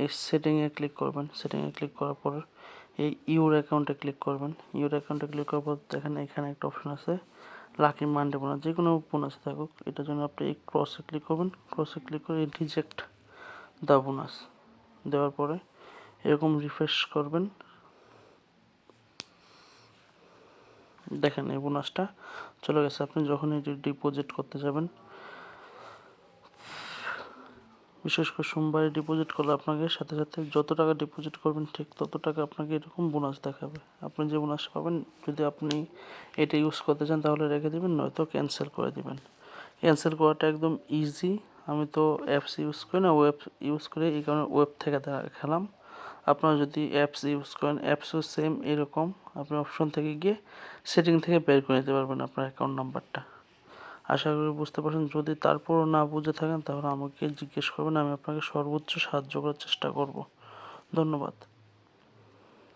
এই সেটিংয়ে ক্লিক করবেন। সেটিংয়ে ক্লিক করার পর এই ইউর অ্যাকাউন্টে ক্লিক করবেন। ইউর অ্যাকাউন্টে ক্লিক করার পর দেখেন এখানে একটা অপশন আছে লাকি মান্ডে বোনাস যে কোনো বোনাস থাকুক। এটার জন্য আপনি এই ক্রসে ক্লিক করবেন। ক্রসে ক্লিক করে রিজেক্ট দ্য বোনাস দেওয়ার পরে এরকম রিফ্রেশ করবেন। দেখেন এই বোনাসটা চলে গেছে। আপনি যখন এটি ডিপোজিট করতে যাবেন বিশেষ করে সোমবারে ডিপোজিট করলে আপনাকে সাথে সাথে যত টাকা ডিপোজিট করবেন ঠিক তত টাকা আপনাকে এরকম বোনাস দেখাবে। আপনি যে বোনাস পাবেন, যদি আপনি এটা ইউজ করতে চান তাহলে রেখে দেবেন, নয়তো ক্যান্সেল করে দেবেন। ক্যান্সেল করাটা একদম ইজি আমি তো অ্যাপস ইউজ করি না ওয়েব ইউজ করে, এই কারণে ওয়েব থেকে দেখালাম আপনারা যদি অ্যাপস ইউজ করেন অ্যাপসও সেম এরকম। আপনি অপশন থেকে গিয়ে সেটিং থেকে বের করে নিতে পারবেন আপনার অ্যাকাউন্ট নাম্বারটা আশা করি বুঝতে পারছেন। যদি তারপরও না বুঝে থাকেন, তাহলে আমাকে জিজ্ঞেস করবেন, আমি আপনাকে সর্বোচ্চ সাহায্য করার চেষ্টা করব। ধন্যবাদ।